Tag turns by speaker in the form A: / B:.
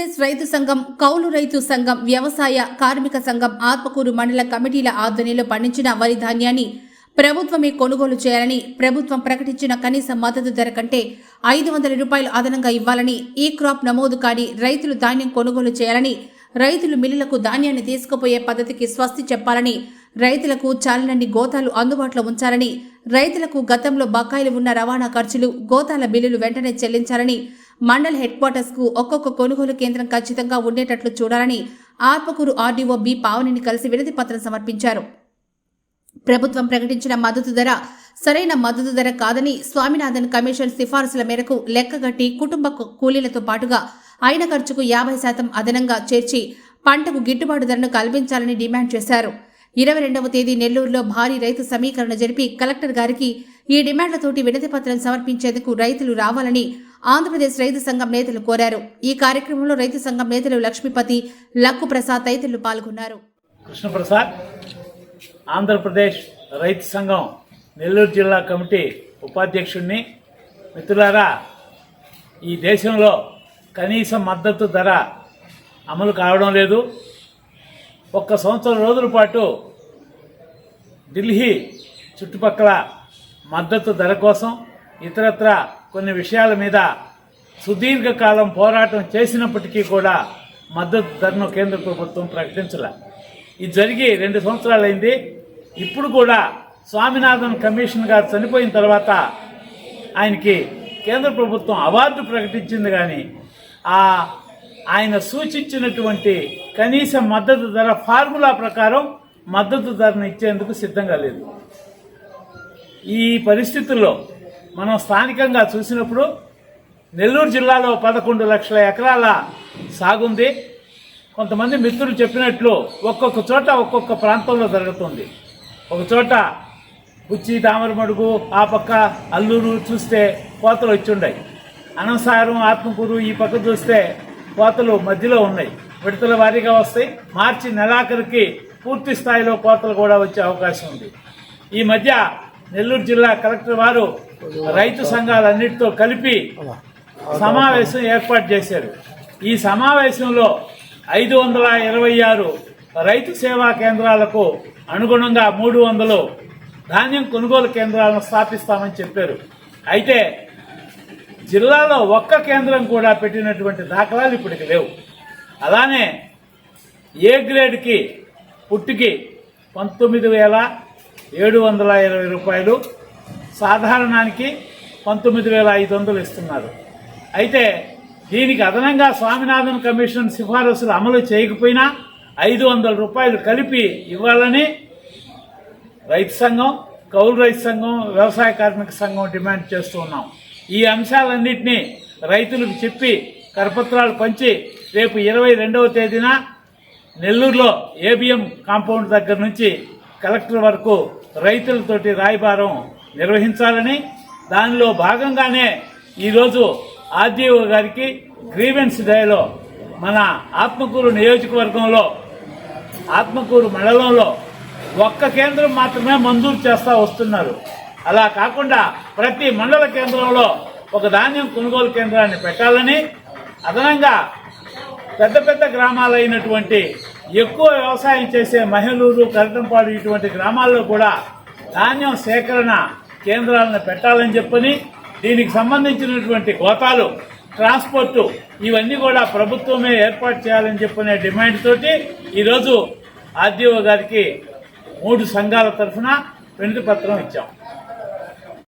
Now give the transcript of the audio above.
A: ఆంధ్రప్రదేశ్ రైతు సంఘం కౌలు రైతు సంఘం వ్యవసాయ కార్మిక సంఘం ఆత్మకూరు మండల కమిటీల ఆధ్వర్యంలో పండించిన వరి ధాన్యాన్ని ప్రభుత్వమే కొనుగోలు చేయాలని ప్రభుత్వం ప్రకటించిన కనీస మద్దతు ధర కంటే ఐదు వందల రూపాయలు అదనంగా ఇవ్వాలని ఈ క్రాప్ నమోదు కాని రైతులు ధాన్యం కొనుగోలు చేయాలని రైతులు మిల్లులకు ధాన్యాన్ని తీసుకుపోయే పద్ధతికి స్వస్తి చెప్పాలని రైతులకు చాలనన్ని గోతాలు అందుబాటులో ఉంచాలని రైతులకు గతంలో బకాయిలు ఉన్న రవాణా ఖర్చులు గోతాల బిల్లులు వెంటనే చెల్లించాలని మండల్ హెడ్ క్వార్టర్స్కు ఒక్కొక్క కొనుగోలు కేంద్రం ఖచ్చితంగా ఉండేటట్లు చూడాలని ఆర్పకూరు ఆర్డీఓ బి పావనిని కలిసి వినతి పత్రం సమర్పించారు. ప్రభుత్వం ప్రకటించిన మద్దతు ధర సరైన మద్దతు ధర కాదని స్వామినాథన్ కమిషన్ సిఫార్సుల మేరకు లెక్కగట్టి కుటుంబ కూలీలతో పాటుగా అయిన ఖర్చుకు యాభై శాతం అదనంగా చేర్చి పంటకు గిట్టుబాటు ధరను కల్పించాలని డిమాండ్ చేశారు. ఇరవై రెండవ తేదీ నెల్లూరులో భారీ రైతు సమీకరణ జరిపి కలెక్టర్ గారికి ఈ డిమాండ్లతోటి వినతి పత్రం సమర్పించేందుకు రైతులు రావాలని ఆంధ్రప్రదేశ్ రైతు సంఘం నేతలు కోరారు. ఈ కార్యక్రమంలో రైతు సంఘం నేతలు లక్ష్మీపతి లక్కు ప్రసాద్ తదితరులు పాల్గొన్నారు.
B: కృష్ణప్రసాద్ ఆంధ్రప్రదేశ్ రైతు సంఘం నెల్లూరు జిల్లా కమిటీ ఉపాధ్యక్షుడిని మిత్రులారా ఈ దేశంలో కనీస మద్దతు ధర అమలు కావడం లేదు. ఒక్క సంవత్సరం రోజుల పాటు ఢిల్లీ చుట్టుపక్కల మద్దతు ధర కోసం ఇతరత్ర కొన్ని విషయాల మీద సుదీర్ఘకాలం పోరాటం చేసినప్పటికీ కూడా మద్దతు ధరను కేంద్ర ప్రభుత్వం ప్రకటించలే. ఇది జరిగి రెండు సంవత్సరాలైంది. ఇప్పుడు కూడా స్వామినాథన్ కమిషన్ గారు చనిపోయిన తర్వాత ఆయనకి కేంద్ర ప్రభుత్వం అవార్డు ప్రకటించింది కానీ ఆ ఆయన సూచించినటువంటి కనీస మద్దతు ధర ఫార్ములా ప్రకారం మద్దతు ధరను ఇచ్చేందుకు సిద్ధంగా లేదు. ఈ పరిస్థితుల్లో మనం స్థానికంగా చూసినప్పుడు నెల్లూరు జిల్లాలో పదకొండు లక్షల ఎకరాల సాగుంది కొంతమంది మిత్రులు చెప్పినట్లు ఒక్కొక్క చోట ఒక్కొక్క ప్రాంతంలో జరుగుతుంది. ఒక చోట బుచ్చి తామరమడుగు ఆ పక్క అల్లూరు చూస్తే కోతలు వచ్చిండాయి ఉన్నాయి అనంసారం ఆత్మకూరు ఈ పక్క చూస్తే కోతలు మధ్యలో ఉన్నాయి. విడతల వారీగా వస్తాయి. మార్చి నెలాఖరికి పూర్తి స్థాయిలో కోతలు కూడా వచ్చే అవకాశం ఉంది. ఈ మధ్య నెల్లూరు జిల్లా కలెక్టర్ వారు రైతు సంఘాలన్నిటితో కలిపి సమావేశం ఏర్పాటు చేశారు. ఈ సమావేశంలో ఐదు వందల ఇరవై ఆరు రైతు సేవా కేంద్రాలకు అనుగుణంగా మూడు వందలు ధాన్యం కొనుగోలు కేంద్రాలను స్థాపిస్తామని చెప్పారు. అయితే జిల్లాలో ఒక్క కేంద్రం కూడా పెట్టినటువంటి దాఖలాలు ఇప్పటికి లేవు. అలానే ఏ గ్రేడ్కి పుట్టికి పంతొమ్మిది వేల ఏడు వందల ఇరవై రూపాయలు సాధారణానికి పంతొమ్మిది వేల ఐదు వందలు ఇస్తున్నారు. అయితే దీనికి అదనంగా స్వామినాథన్ కమిషన్ సిఫారసులు అమలు చేయకపోయినా ఐదు వందల రూపాయలు కలిపి ఇవ్వాలని రైతు సంఘం కౌలు రైతు సంఘం వ్యవసాయ కార్మిక సంఘం డిమాండ్ చేస్తూ ఉన్నాం. ఈ అంశాలన్నింటినీ రైతులకు చెప్పి కరపత్రాలు పంచి రేపు ఇరవై రెండవ తేదీన నెల్లూరులో ఏబిఎం కాంపౌండ్ దగ్గర నుంచి కలెక్టర్ వరకు రైతులతోటి రాయబారం నిర్వహించాలని దానిలో భాగంగానే ఈరోజు ఆర్డీఓ గారికి గ్రీవెన్స్ డేలో మన ఆత్మకూరు నియోజకవర్గంలో ఆత్మకూరు మండలంలో ఒక్క కేంద్రం మాత్రమే మంజూరు చేస్తూ వస్తున్నారు. అలా కాకుండా ప్రతి మండల కేంద్రంలో ఒక ధాన్యం కొనుగోలు కేంద్రాన్ని పెట్టాలని అదనంగా పెద్ద పెద్ద గ్రామాలైనటువంటి ఎక్కువ వ్యవసాయం చేసే మహిళూరు కరటంపాడు ఇటువంటి గ్రామాల్లో కూడా ధాన్యం సేకరణ కేంద్రాలను పెట్టాలని చెప్పని దీనికి సంబంధించినటువంటి గోతాలు ట్రాన్స్పోర్టు ఇవన్నీ కూడా ప్రభుత్వమే ఏర్పాటు చేయాలని చెప్పనే డిమాండ్ తోటి ఈరోజు ఆర్డీఓ గారికి మూడు సంఘాల తరఫున వినతి పత్రం ఇచ్చాం.